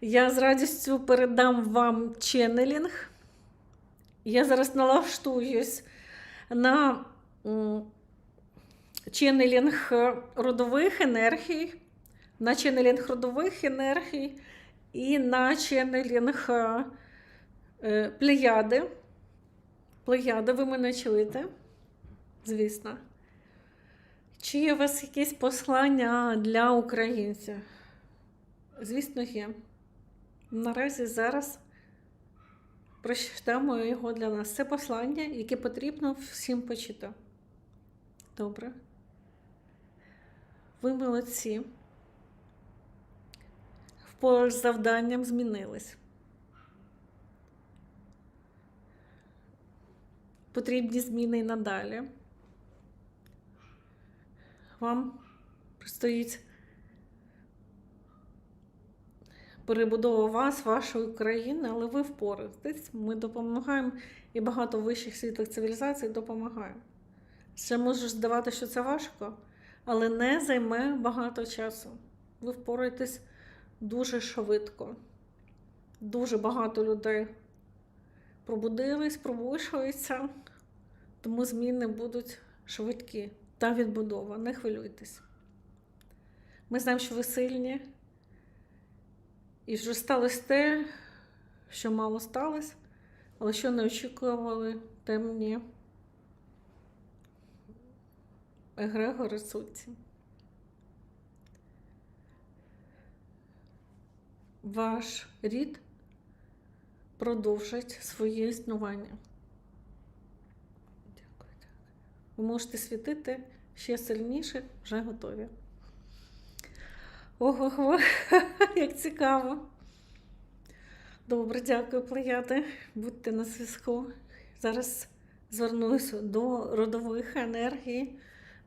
Я з радістю передам вам ченнелінг. Я зараз налаштуюсь на м, ченнелінг родових енергій, на ченнелінг родових енергій і на ченнелінг е, плеяди. Плеяди, ви мене чуєте? Звісно. Чи є у вас якесь послання для українців? Звісно, є. Наразі зараз прочитаємо його для нас. Це послання, яке потрібно всім почитати. Добре. Ви молодці. Впораж з завданням змінились. Потрібні зміни і надалі. Вам предстоїть перебудова вас, вашої країни, але ви впораєтесь. Ми допомагаємо і багато вищих світлих цивілізацій допомагаємо. Ще може здавати, що це важко, але не займе багато часу. Ви впораєтесь дуже швидко. Дуже багато людей пробудились, пробушуються, тому зміни будуть швидкі та відбудова. Не хвилюйтесь. Ми знаємо, що ви сильні. І вже сталося те, що мало сталося, але що не очікували темні егрегори сутці. Ваш рід продовжить своє існування. Дякую. Ви можете світити ще сильніше, вже готові. Ого, як цікаво. Добре, дякую, плеяди. Будьте на зв'язку. Зараз звернусь до родових енергій,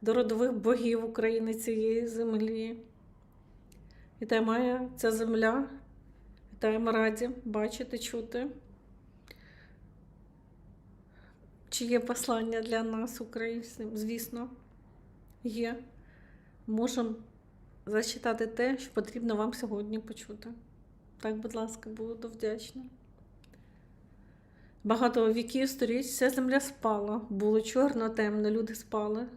до родових богів України цієї землі. Вітаю, моя ця земля. Вітаємо раді бачити, чути. Чи є послання для нас, українців? Звісно, є. Можемо зачитати те, що потрібно вам сьогодні почути. Так, будь ласка, буду вдячна. Багато віків століть вся земля спала, було чорно, темно, люди спали,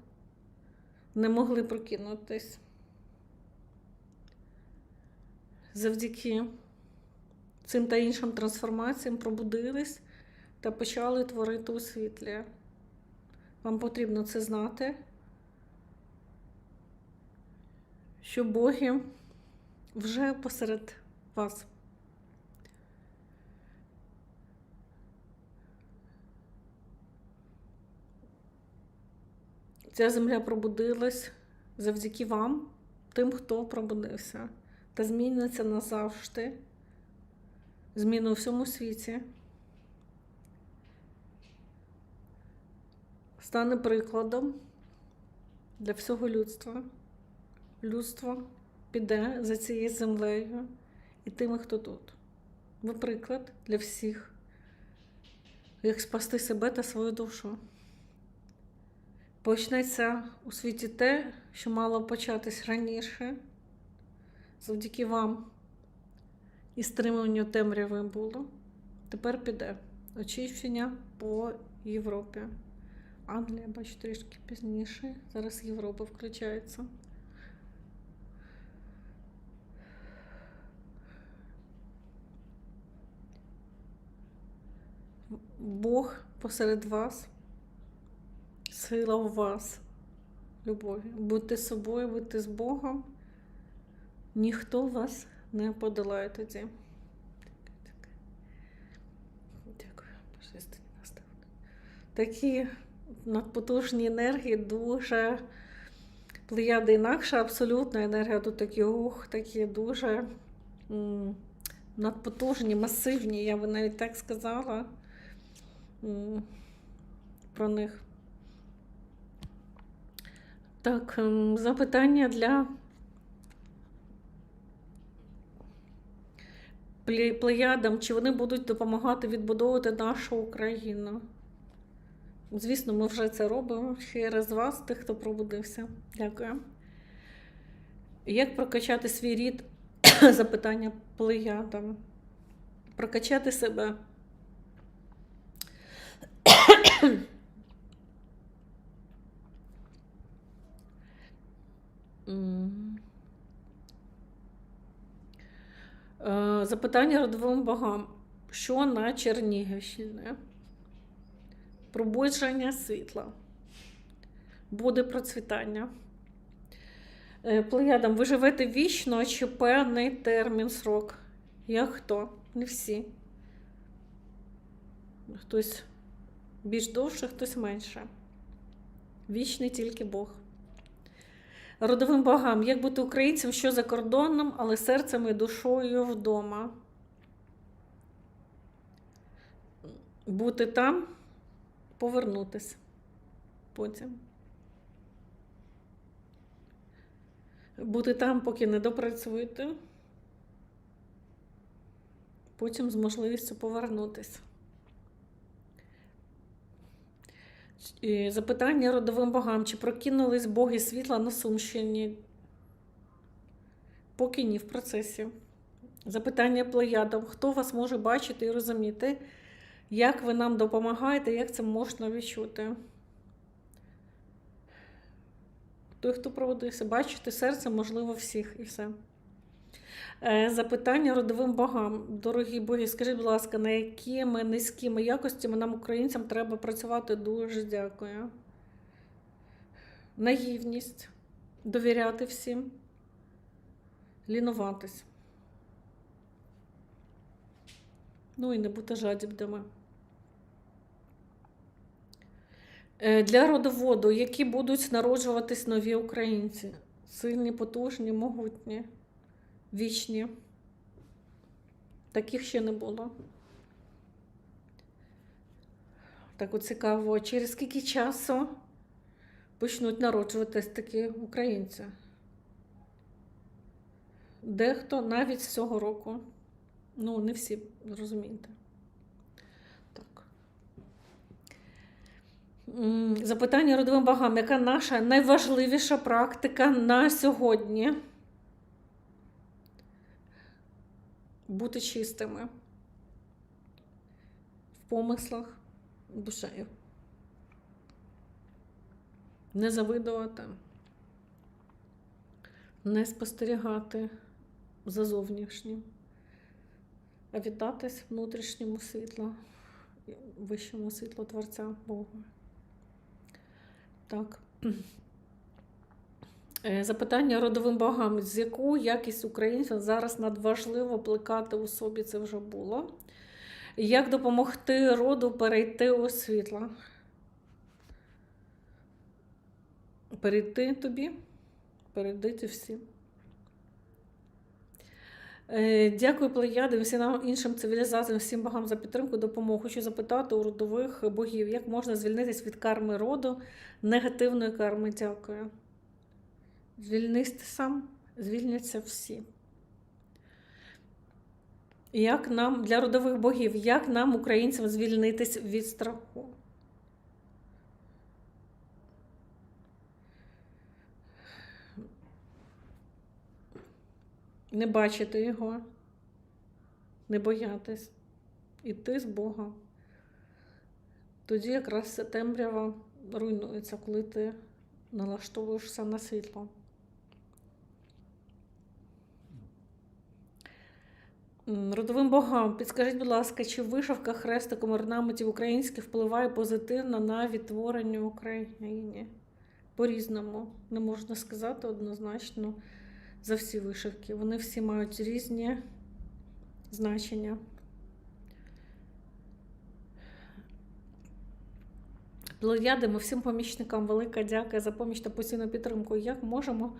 не могли прокинутись. Завдяки цим та іншим трансформаціям пробудились та почали творити у світлі. Вам потрібно це знати, що боги вже посеред вас. Ця земля пробудилась завдяки вам, тим, хто пробудився, та зміниться назавжди. Зміни у всьому світі. Стане прикладом для всього людства. Людство піде за цією землею і тими, хто тут. Ви приклад для всіх, як спасти себе та свою душу. Почнеться у світі те, що мало початись раніше, завдяки вам і стримуванню темряви було. Тепер піде очищення по Європі. Англія, бачу, трішки пізніше. Зараз Європа включається. Бог посеред вас, сила у вас, любові. Будьте собою, будьте з Богом. Ніхто вас не подолає тоді. Дякую, божественні. Такі надпотужні енергії дуже плеяди інакша, абсолютна енергія. Тут такі ух, такі дуже надпотужні, масивні, я би навіть так сказала про них. Так, ем, запитання для плеядам, чи вони будуть допомагати відбудовувати нашу Україну. Звісно, ми вже це робимо через вас, тих, хто пробудився. Дякую. Як прокачати свій рід Запитання плеядам. Прокачати себе. Е, Запитання родовим богам. Що на Чернігівщині? Пробудження світла. Буде процвітання. Е, Плеядам, ви живете вічно чи певний термін срок? Як хто? Не всі. Хтось більш довше, хтось менше. Вічний тільки Бог. Родовим богам, як бути українцем, що за кордоном, але серцем і душою вдома. Бути там, повернутися потім. Бути там, поки не допрацюєте, потім з можливістю повернутися. І Запитання родовим богам, чи прокинулись боги світла на Сумщині? Поки ні в процесі. Запитання плеядам, хто вас може бачити і розуміти, як ви нам допомагаєте, як це можна відчути? Той, хто проводився, бачити серце, можливо, всіх і все. Е, Запитання родовим богам. Дорогі боги, скажіть, будь ласка, на якими низькими якостями нам, українцям, треба працювати? Дуже дякую. Наївність, довіряти всім, лінуватись. Ну і не бути жадібними. Е, Для родоводу, які будуть народжуватись нові українці? Сильні, потужні, могутні, вічні. Таких ще не було. Так от цікаво, через скільки часу почнуть народжуватись такі українці? Дехто навіть з цього року. Ну, не всі, розумієте. Так. Запитання родовим богам. Яка наша найважливіша практика на сьогодні? Бути чистими в помислах, душею. Не завидувати, не спостерігати за зовнішнім, а віддатись внутрішньому світлу, вищому світлу Творця Богу. Так. Е, Запитання родовим богам, з яку якість українців зараз надважливо плекати у собі, це вже було. Як допомогти роду перейти у світло? Перейти тобі, перейдите всі. Е, Дякую, плеяди, всім нам іншим цивілізаціям, всім богам за підтримку, допомогу. Хочу запитати у родових богів, як можна звільнитись від карми роду, негативної карми. Дякую. Звільнись сам, звільняться всі. Як нам для родових богів, як нам, українцям, звільнитись від страху? Не бачити його, не боятись, іти з Бога. Тоді якраз темрява руйнується, коли ти налаштовуєшся на світло. Родовим богам, підскажіть, будь ласка, чи вишивка хрестиком орнаментів українських впливає позитивно на відтворення України? По-різному. Не можна сказати однозначно за всі вишивки. Вони всі мають різні значення. Плеядимо всім помічникам велика дяка за поміч та постійну підтримку. Як можемо,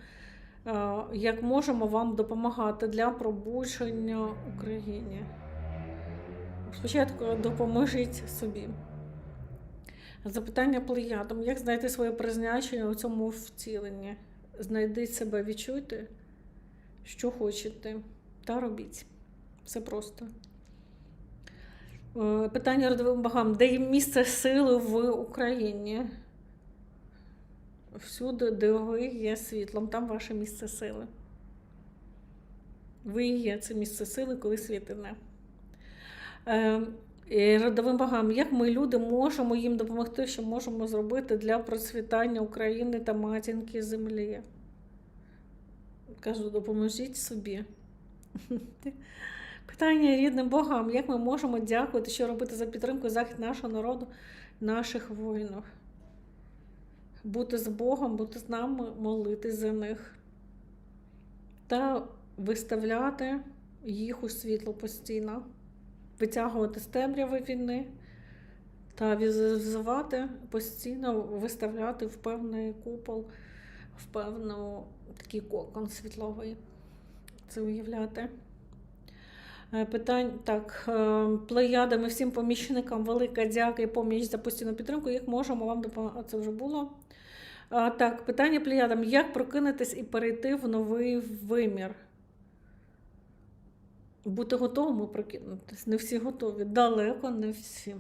як можемо вам допомагати для пробудження Україні? Спочатку допоможіть собі. Запитання плеядам. Як знайти своє призначення у цьому втіленні? Знайдіть себе, відчуйте, що хочете, та робіть. Все просто. Е, Питання родовим богам. Де є місце сили в Україні? Всюди, де ви є світлом, там ваше місце сили. Ви є це місце сили, коли світи не. Е, родовим богам, як ми, люди, можемо їм допомогти, що можемо зробити для процвітання України та матінки землі? Кажу, допоможіть собі. Питання рідним богам, як ми можемо дякувати, що робити за підтримку і захист нашого народу, наших воїнів? Бути з Богом, бути з нами, молитись за них та виставляти їх у світло постійно, витягувати з темряви війни та візуалізувати, постійно виставляти в певний купол, в певну такий кокон світловий. Це уявляти. Е, Питань так, е, плеядам і всім помічникам велика дяка і поміч за постійну підтримку. Як можемо вам допомагати? Це вже було. Так, питання плеядам: як прокинутись і перейти в новий вимір? Бути готовими прокинутись. Не всі готові. Далеко не всі.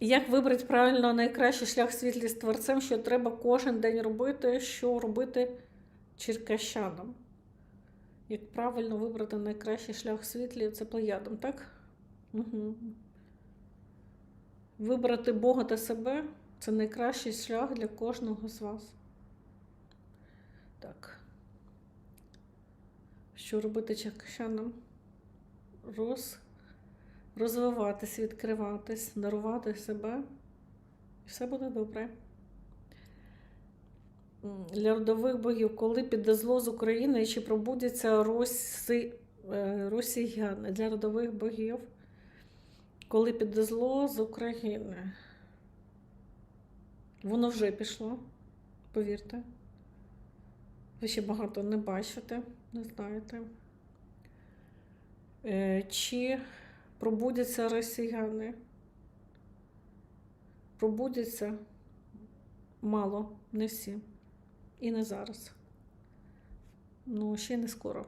Як вибрати правильно найкращий шлях світлі з творцем, що треба кожен день робити, що робити черкащанам? Як правильно вибрати найкращий шлях світлі, це плеядом, так? Угу. Вибрати Бога та себе це найкращий шлях для кожного з вас. Так. Що робити черкащанам? Роз... Розвиватись, відкриватись, дарувати себе. І все буде добре. Для родових богів, коли піде зло з України, чи пробудяться росі... е, росіяни для родових богів? Коли піде зло з України. Воно вже пішло, повірте. Ви ще багато не бачите, не знаєте. Е, Чи пробудяться росіяни? Пробудяться мало, не всі. І не зараз. Ну, ще не скоро.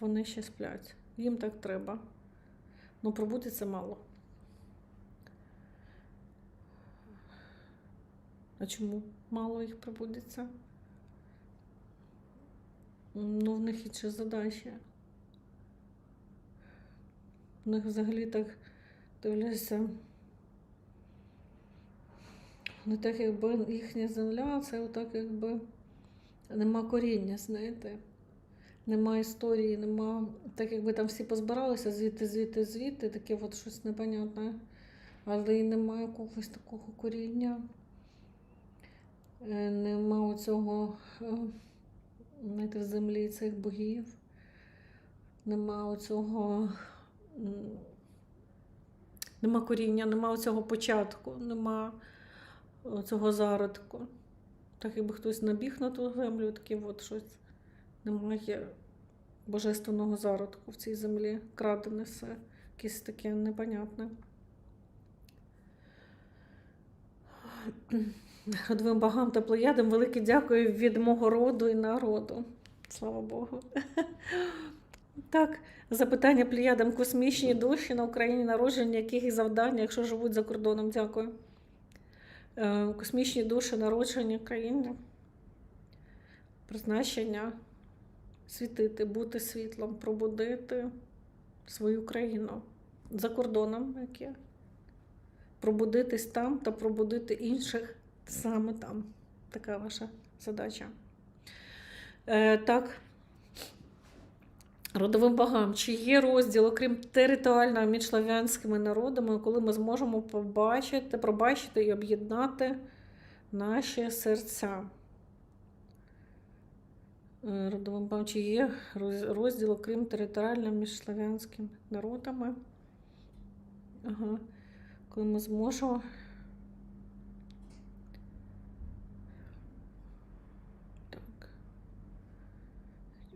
Вони ще сплять. Їм так треба. Ну, пробудеться мало. А чому мало їх пробудеться? Ну, в них інші задачі. В них взагалі так дивлюся. Не так, якби їхня земля, це отак, якби нема коріння, знаєте. Нема історії, нема. Так якби там всі позбиралися звідти, звідти, звідти, таке от щось непонятне. Але і немає якогось такого коріння. Е, Нема оцього е, знаєте, в землі цих богів. Нема оцього. Нема коріння, нема оцього початку, нема цього зародку. Так якби хтось набіг на ту землю, таке от щось немає божественного зародку в цій землі, крадене все, якесь таке непонятне. Родовим богам та плеядам велике дякую від мого роду і народу. Слава Богу. Так, запитання плеядам космічні душі на Україні народження, яких і завдання, якщо живуть за кордоном. Дякую. Е, Космічні душі народження країни. Призначення світити, бути світлом, пробудити свою країну за кордоном, як є. Пробудитись там та пробудити інших саме там. Така ваша задача. Е, так. Родовим богам, чи є розділ, окрім територіального між славянськими народами, коли ми зможемо побачити, пробачити і об'єднати наші серця? Е, Родовим богам, чи є розділ, окрім територіального між славянськими народами? Ага. Коли ми зможемо.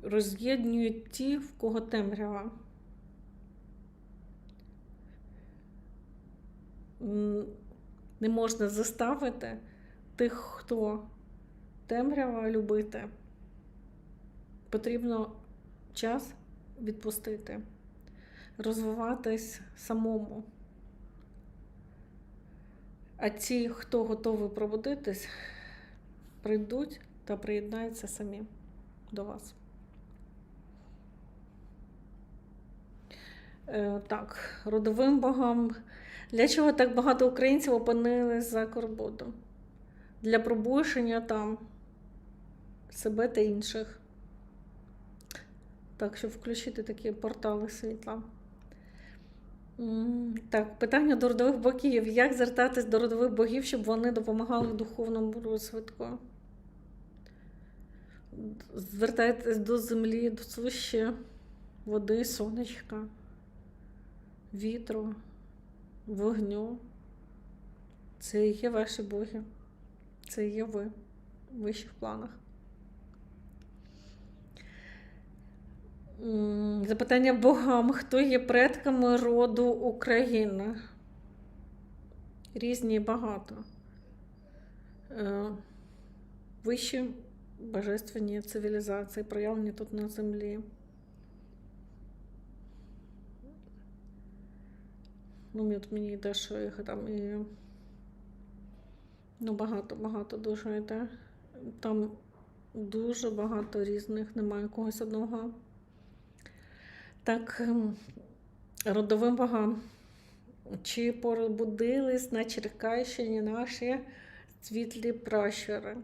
Роз'єднують ті, в кого темрява. Не можна заставити тих, хто темрява любити. Потрібно час відпустити, розвиватись самому. А ті, хто готовий пробудитись, прийдуть та приєднаються самі до вас. Так, родовим богам. Для чого так багато українців опинились за кордоном? Для пробушення там себе та інших. Так, щоб включити такі портали світла. Так, питання до родових богів. Як звертатись до родових богів, щоб вони допомагали в духовному розвитку? Звертайтесь до землі, до суші, води, сонечка, вітру, вогню. Це є ваші боги. Це є ви в вищих планах. Запитання богам, хто є предками роду України? Різні багато. Е, Вищі божественні цивілізації, проявлені тут на землі. Ну, от мені йде, що їх там і. Ну, багато, багато дуже йде. Там дуже багато різних, немає якогось одного. Так, ем, родовим богам. Чи пробудились на Черкащині наші світлі пращури?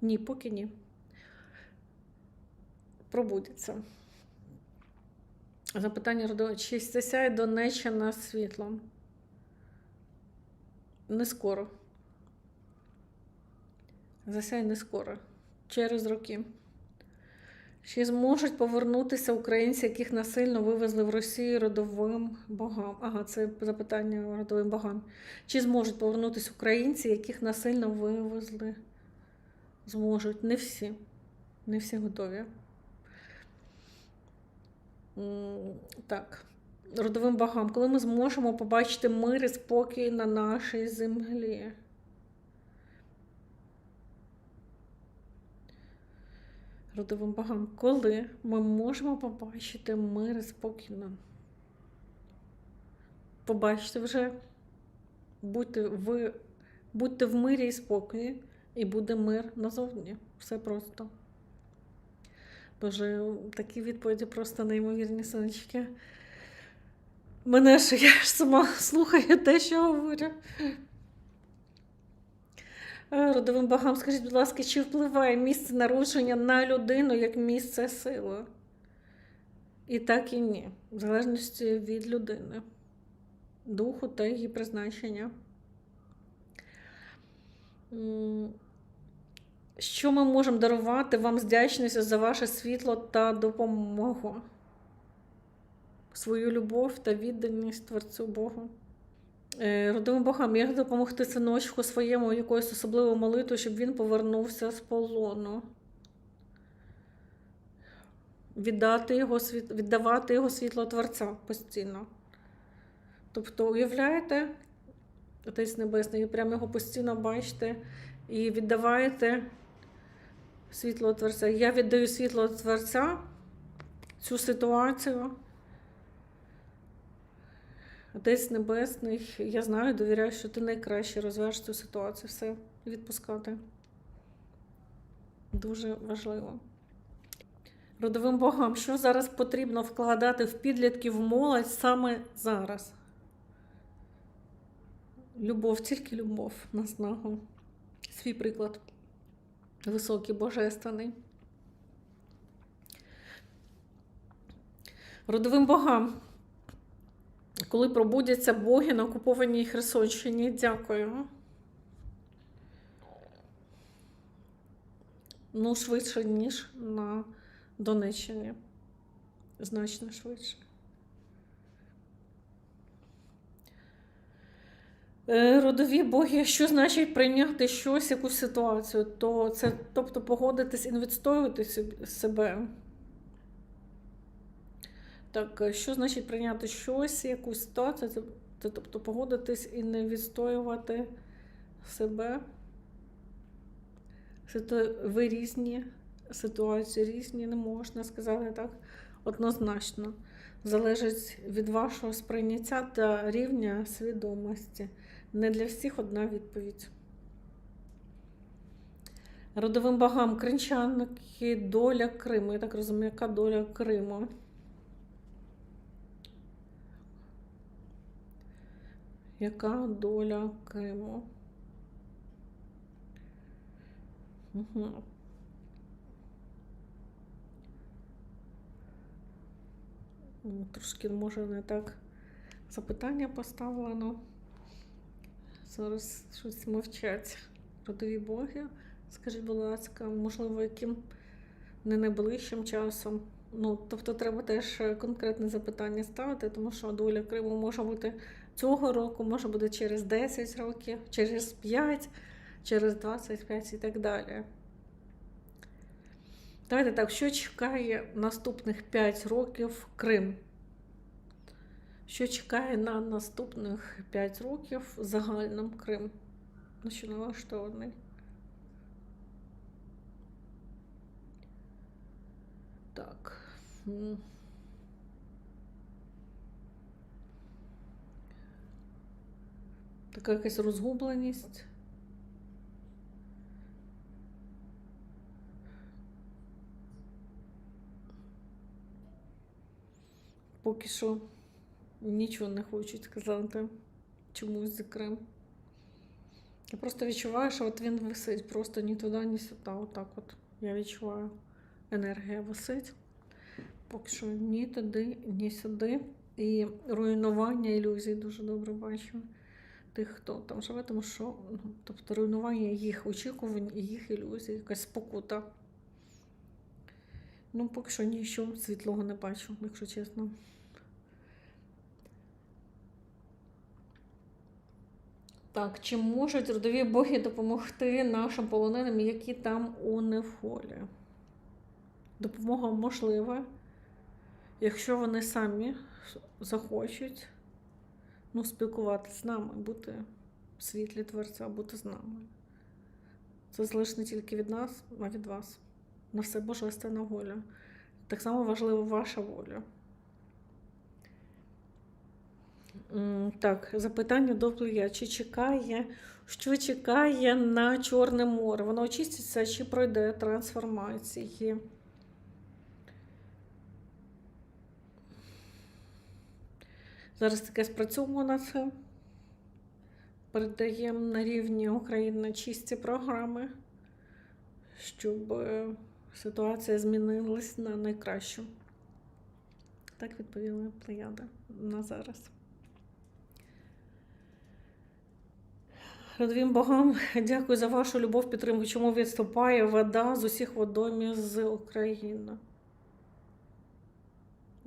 Ні, поки ні. Пробудеться. Запитання родове. Чи засяє Донеччина світлом? Не скоро. Засяє не скоро. Через роки. Чи зможуть повернутися українці, яких насильно вивезли в Росію родовим богам? Ага, це запитання родовим богам. Чи зможуть повернутися українці, яких насильно вивезли? Зможуть. Не всі. Не всі готові. Так. Родовим богам. Коли ми зможемо побачити мир і спокій на нашій землі? Родовим богам. Коли ми можемо побачити мир і спокій на Побачите вже. Будьте в, будьте в мирі і спокої, і буде мир назовні. Все просто. Боже, такі відповіді просто неймовірні сонечки. Мене ж я ж сама слухаю те, що говорю. Е, Родовим богам, скажіть, будь ласка, чи впливає місце народження на людину як місце сили? І так і ні, в залежності від людини, духу та її призначення. Що ми можемо дарувати вам з вдячністю за ваше світло та допомогу? Свою любов та відданість Творцю Богу. Е, Родовим богам, як допомогти синочку своєму якоюсь особливою молитвою, щоб він повернувся з полону. Віддати його. Віддавати його світло Творця постійно. Тобто, уявляєте, Отець Небесний, і прямо його постійно бачите і віддаваєте світло Творця. Я віддаю світло Творця цю ситуацію. Отець Небесний, я знаю, довіряю, що ти найкраще розв'яжеш цю ситуацію. Все відпускати. Дуже важливо. Родовим богам, що зараз потрібно вкладати в підлітків в молодь саме зараз? Любов, тільки любов на снагу. Свій приклад. Високий, божественний. Родовим богам. Коли пробудяться боги на окупованій Херсонщині, дякую. Ну, швидше, ніж на Донеччині. Значно швидше. Родові боги, що значить прийняти щось, якусь ситуацію, то це, тобто, погодитись і не відстоювати себе. Так, е, що значить прийняти щось, якусь ситуацію, це, це тобто погодитись і не відстоювати себе. Ви різні, ситуації різні, не можна сказати так однозначно. Залежить від вашого сприйняття та рівня свідомості. Не для всіх одна відповідь. Родовим богам кринчанки, доля Криму. Я так розумію, яка доля Криму? Яка доля Криму? Угу. Трошки, може, не так запитання поставлено. Зараз щось мовчать. Родові боги. Скажіть, будь ласка, можливо, яким не найближчим часом. Ну, тобто треба теж е, конкретне запитання ставити, тому що доля Криму може бути цього року, може бути через 10 років, через 5, через 25 і так далі. Давайте так, що чекає наступних 5 років Крим? Що чекає на наступних 5 років загальним Крим? Налаштований? Так. Така якась розгубленість. Поки що нічого не хочуть сказати чомусь за Крим. Я просто відчуваю, що от він висить просто ні туди, ні сюди. Отак от я відчуваю. Енергія висить. Поки що ні туди, ні сюди. І руйнування ілюзій дуже добре бачу. Тих, хто там живе, тому що ну, тобто руйнування їх очікувань і їх ілюзій, якась спокута. Ну, поки що нічого світлого не бачу, якщо чесно. Так, чи можуть родові боги допомогти нашим полоненим, які там у неволі? Допомога можлива, якщо вони самі захочуть ну, спілкуватися з нами, бути в світлі творця, бути з нами. Це залежить не тільки від нас, а від вас. На все божественна воля. Так само важлива ваша воля. Так, запитання до плея. Чи чекає, що чекає на Чорне море? Воно очиститься чи пройде трансформації? Зараз таке спрацьовуємо на це. Передаємо на рівні України чисті програми, щоб е, ситуація змінилась на найкращу. Так відповіла плеяда на зараз. Родовім богам, дякую за вашу любов, підтримку. Чому відступає вода з усіх водомів з України?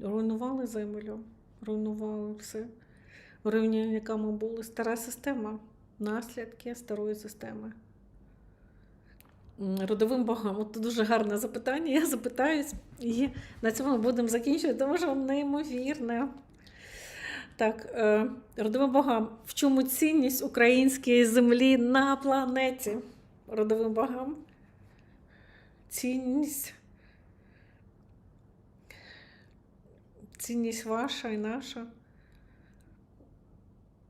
Руйнували землю, руйнували все. Руйнівниками були стара система, наслідки старої системи. Родовим богам. От дуже гарне запитання. Я запитаюсь, і на цьому ми будемо закінчувати, тому що неймовірне. Так, е, родовим богам, в чому цінність української землі на планеті? Родовим богам. Цінність. Цінність ваша і наша.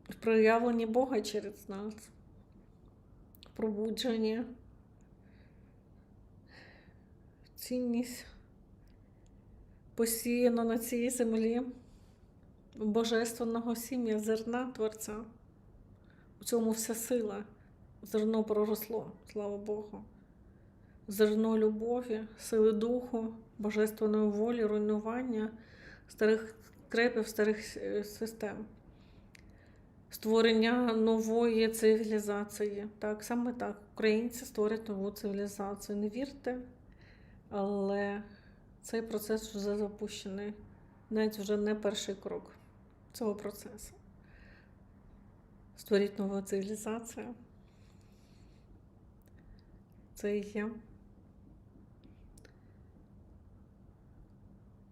В проявленні Бога через нас. В пробудженні. Цінність посіяно на цій землі божественного сім'я, зерна Творця. У цьому вся сила. Зерно проросло, слава Богу. Зерно любові, сили духу, божественної волі, руйнування старих крепів, старих е, систем. Створення нової цивілізації. Так, саме так. Українці створять нову цивілізацію. Не вірте, але цей процес вже запущений. Навіть вже не перший крок цього процесу. Створіть нову цивілізацію. Це і є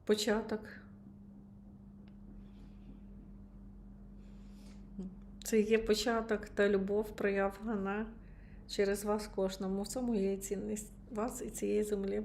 початок. Це є початок та любов проявлена через вас кожному. В цьому є цінність вас і цієї землі.